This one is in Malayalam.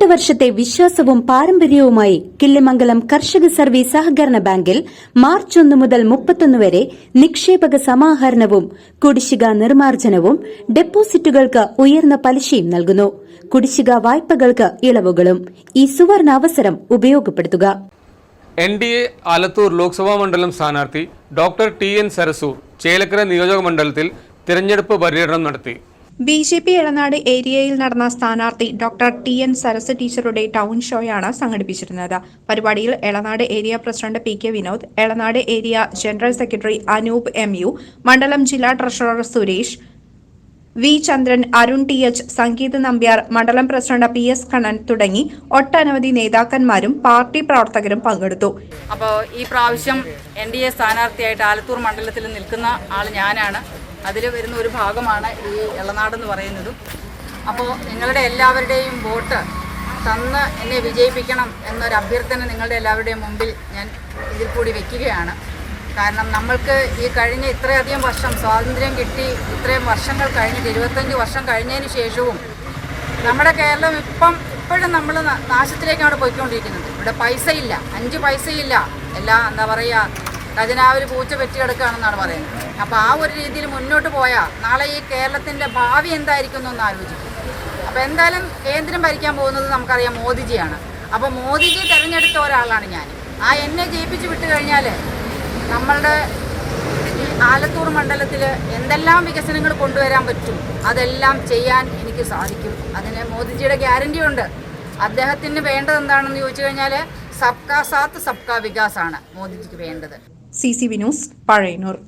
പതിനെട്ട് വർഷത്തെ വിശ്വാസവും പാരമ്പര്യവുമായി കിള്ളിമംഗലം കർഷക സർവീസ് സഹകരണ ബാങ്കിൽ മാർച്ച് ഒന്ന് മുതൽ മുപ്പത്തൊന്ന് വരെ നിക്ഷേപക സമാഹരണവും കുടിശ്ശിക നിർമ്മാർജനവും ഡെപ്പോസിറ്റുകൾക്ക് ഉയർന്ന പലിശയും നൽകുന്നു. കുടിശ്ശിക വായ്പകൾക്ക് ഇളവുകളും. ഈ സുവർണ അവസരം ഉപയോഗപ്പെടുത്തുക. N D A Alathur Lok Sabha മണ്ഡലം സ്ഥാനാർത്ഥി doctor T N Sarasu Chelakkara നിയോജക മണ്ഡലത്തിൽ തിരഞ്ഞെടുപ്പ് പര്യടനം നടത്തി. ബി ജെ പി എളനാട് ഏരിയയിൽ നടന്ന സ്ഥാനാർത്ഥി ഡോക്ടർ ടി എൻ സരസ് ടീച്ചറുടെ ടൗൺ ഷോയാണ് സംഘടിപ്പിച്ചിരുന്നത്. പരിപാടിയിൽ Elanad area president P K Vinod Elanad area general secretary Anoop M U മണ്ഡലം ജില്ലാ treasurer Suresh V Chandran Arun T H Sangeetha Nambiar മണ്ഡലം പ്രസിഡന്റ് പി എസ് കണ്ണൻ തുടങ്ങി ഒട്ടനവധി നേതാക്കന്മാരും പാർട്ടി പ്രവർത്തകരും പങ്കെടുത്തു. അപ്പോൾ ഈ പ്രാവശ്യം എൻ ഡി എ സ്ഥാനാർത്ഥിയായിട്ട് ആലത്തൂർ മണ്ഡലത്തിൽ നിൽക്കുന്ന ആൾ ഞാനാണ്. അതിൽ വരുന്ന ഒരു ഭാഗമാണ് ഈ എളനാടെന്ന് പറയുന്നതും. അപ്പോൾ നിങ്ങളുടെ എല്ലാവരുടെയും വോട്ട് തന്ന് എന്നെ വിജയിപ്പിക്കണം എന്നൊരു അഭ്യർത്ഥന നിങ്ങളുടെ എല്ലാവരുടെയും മുമ്പിൽ ഞാൻ ഇതിൽ കൂടി വെക്കുകയാണ്. കാരണം നമ്മൾക്ക് ഈ കഴിഞ്ഞ ഇത്രയധികം വർഷം സ്വാതന്ത്ര്യം കിട്ടി ഇത്രയും വർഷങ്ങൾ കഴിഞ്ഞിട്ട് ഇരുപത്തഞ്ച് വർഷം കഴിഞ്ഞതിന് ശേഷവും നമ്മുടെ കേരളം ഇപ്പം ഇപ്പോഴും നമ്മൾ നാശത്തിലേക്കാണ് പോയിക്കൊണ്ടിരിക്കുന്നത്. ഇവിടെ പൈസയില്ല അഞ്ച് പൈസയില്ല. എല്ലാം എന്താ പറയുക ഖജനാവിൽ പൂച്ച പെറ്റി കിടക്കുകയാണെന്നാണ് പറയുന്നത്. അപ്പോൾ ആ ഒരു രീതിയിൽ മുന്നോട്ട് പോയാൽ നാളെ ഈ കേരളത്തിന്റെ ഭാവി എന്തായിരിക്കും എന്നൊന്ന് ആലോചിക്കും. അപ്പോൾ എന്തായാലും കേന്ദ്രം ഭരിക്കാൻ പോകുന്നത് നമുക്കറിയാം മോദിജിയാണ്. അപ്പോൾ മോദിജി തിരഞ്ഞെടുത്ത ഒരാളാണ് ഞാൻ ആ എന്നെ ജയിപ്പിച്ച് വിട്ട് കഴിഞ്ഞാൽ നമ്മളുടെ ആലത്തൂർ മണ്ഡലത്തിൽ എന്തെല്ലാം വികസനങ്ങൾ കൊണ്ടുവരാൻ പറ്റും അതെല്ലാം ചെയ്യാൻ എനിക്ക് സാധിക്കും. അതിന് മോദിജിയുടെ ഗ്യാരണ്ടി ഉണ്ട്. അദ്ദേഹത്തിന് വേണ്ടത് എന്താണെന്ന് ചോദിച്ചു കഴിഞ്ഞാൽ സബ്കാ സാത്ത് സബ്കാ വികാസാണ് മോദിജിക്ക് വേണ്ടത്. C C V news Pazhayannur.